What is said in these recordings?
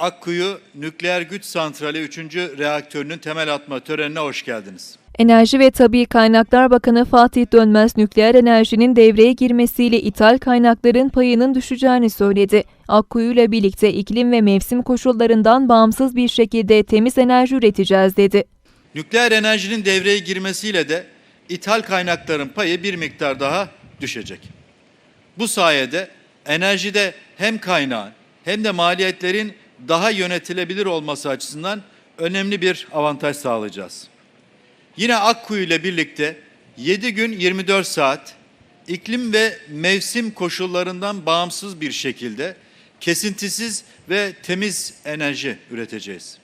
Akkuyu Nükleer Güç Santrali 3. reaktörünün temel atma törenine hoş geldiniz. Enerji ve Tabi Kaynaklar Bakanı Fatih Dönmez nükleer enerjinin devreye girmesiyle ithal kaynakların payının düşeceğini söyledi. Akkuyu ile birlikte iklim ve mevsim koşullarından bağımsız bir şekilde temiz enerji üreteceğiz dedi. Nükleer enerjinin devreye girmesiyle de ithal kaynakların payı bir miktar daha düşecek. Bu sayede enerjide hem kaynağın hem de maliyetlerin daha yönetilebilir olması açısından önemli bir avantaj sağlayacağız. Yine Akkuyu ile birlikte 7 gün 24 saat iklim ve mevsim koşullarından bağımsız bir şekilde kesintisiz ve temiz enerji üreteceğiz.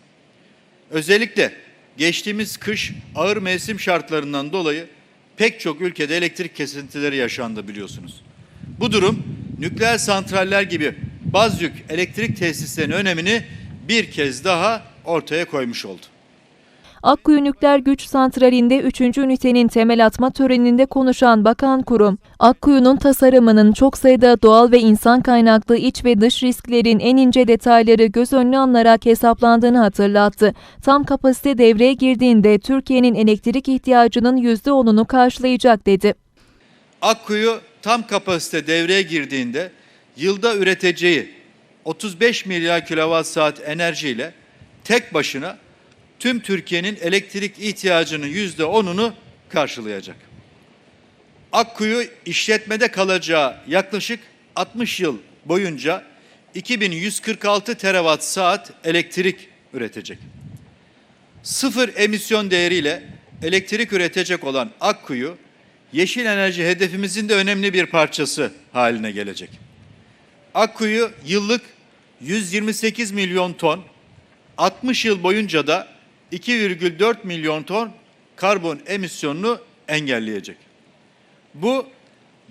Özellikle geçtiğimiz kış ağır mevsim şartlarından dolayı pek çok ülkede elektrik kesintileri yaşandı biliyorsunuz. Bu durum nükleer santraller gibi baz yük elektrik tesislerinin önemini bir kez daha ortaya koymuş oldu. Akkuyu Nükleer Güç Santrali'nde 3. ünitenin temel atma töreninde konuşan Bakan Kurum, Akkuyu'nun tasarımının çok sayıda doğal ve insan kaynaklı iç ve dış risklerin en ince detayları göz önüne alınarak hesaplandığını hatırlattı. Tam kapasite devreye girdiğinde Türkiye'nin elektrik ihtiyacının %10'unu karşılayacak dedi. Akkuyu tam kapasite devreye girdiğinde yılda üreteceği 35 milyar kilowatt saat enerjiyle tek başına tüm Türkiye'nin elektrik ihtiyacının yüzde onunu karşılayacak. Akkuyu işletmede kalacağı yaklaşık 60 yıl boyunca 2146 terawatt saat elektrik üretecek. Sıfır emisyon değeriyle elektrik üretecek olan Akkuyu, yeşil enerji hedefimizin de önemli bir parçası haline gelecek. Akkuyu yıllık 128 milyon ton, 60 yıl boyunca da 2,4 milyon ton karbon emisyonunu engelleyecek. Bu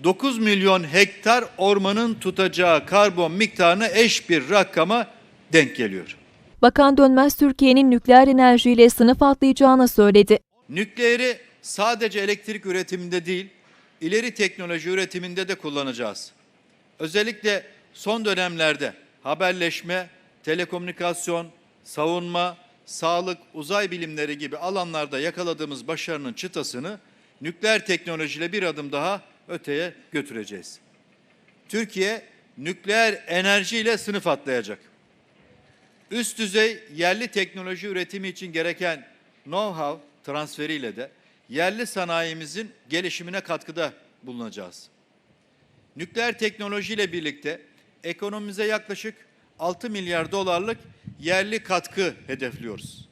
9 milyon hektar ormanın tutacağı karbon miktarına eş bir rakama denk geliyor. Bakan Dönmez Türkiye'nin nükleer enerjiyle sınıf atlayacağını söyledi. Nükleeri sadece elektrik üretiminde değil, ileri teknoloji üretiminde de kullanacağız. Özellikle son dönemlerde haberleşme, telekomünikasyon, savunma, sağlık, uzay bilimleri gibi alanlarda yakaladığımız başarının çıtasını nükleer teknolojiyle bir adım daha öteye götüreceğiz. Türkiye nükleer enerjiyle sınıf atlayacak. Üst düzey yerli teknoloji üretimi için gereken know-how transferiyle de yerli sanayimizin gelişimine katkıda bulunacağız. Nükleer teknolojiyle birlikte ekonomimize yaklaşık 6 milyar dolarlık yerli katkı hedefliyoruz.